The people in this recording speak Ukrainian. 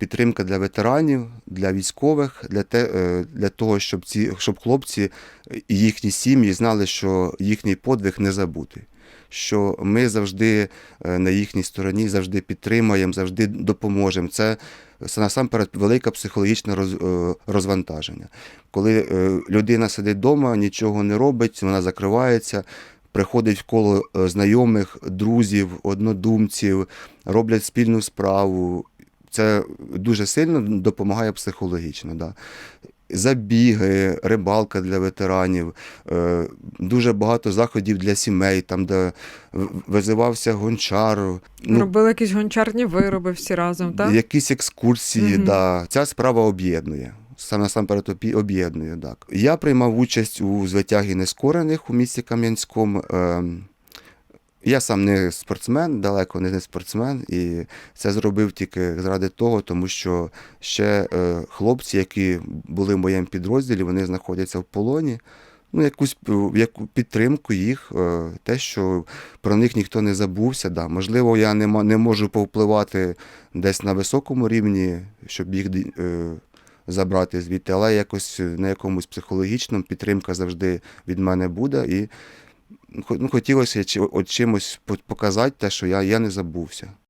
підтримка для ветеранів, для військових, для, те, е, для того, щоб ці щоб хлопці і їхні сім'ї знали, що їхній подвиг не забутий. Що ми завжди е, на їхній стороні, завжди підтримуємо, завжди допоможемо. Це насамперед велике психологічне розвантаження. Коли е, людина сидить вдома, нічого не робить, вона закривається, приходить в коло знайомих, друзів, однодумців, роблять спільну справу. Це дуже сильно допомагає психологічно. Да. Забіги, рибалка для ветеранів, е, дуже багато заходів для сімей, там, де визивався гончар. Ну, Робили якісь гончарні вироби всі разом, так? Якісь екскурсії, Мгм. да. ця справа об'єднує. Саме насамперед об'єднує. Так. Я приймав участь у звитягі нескорених у місті Кам'янському. Я сам не спортсмен, далеко не спортсмен, і це зробив тільки заради того, тому що ще е, хлопці, які були в моєму підрозділі, вони знаходяться в полоні. Ну, якусь е, яку підтримку їх, е, те, що про них ніхто не забувся. Да. Можливо, я не, не можу повпливати десь на високому рівні, щоб їх е, забрати звідти, але якось на якомусь психологічному підтримка завжди від мене буде. І ну, ну, хотілося чи- от чимось по- показати те, що я, я не забувся.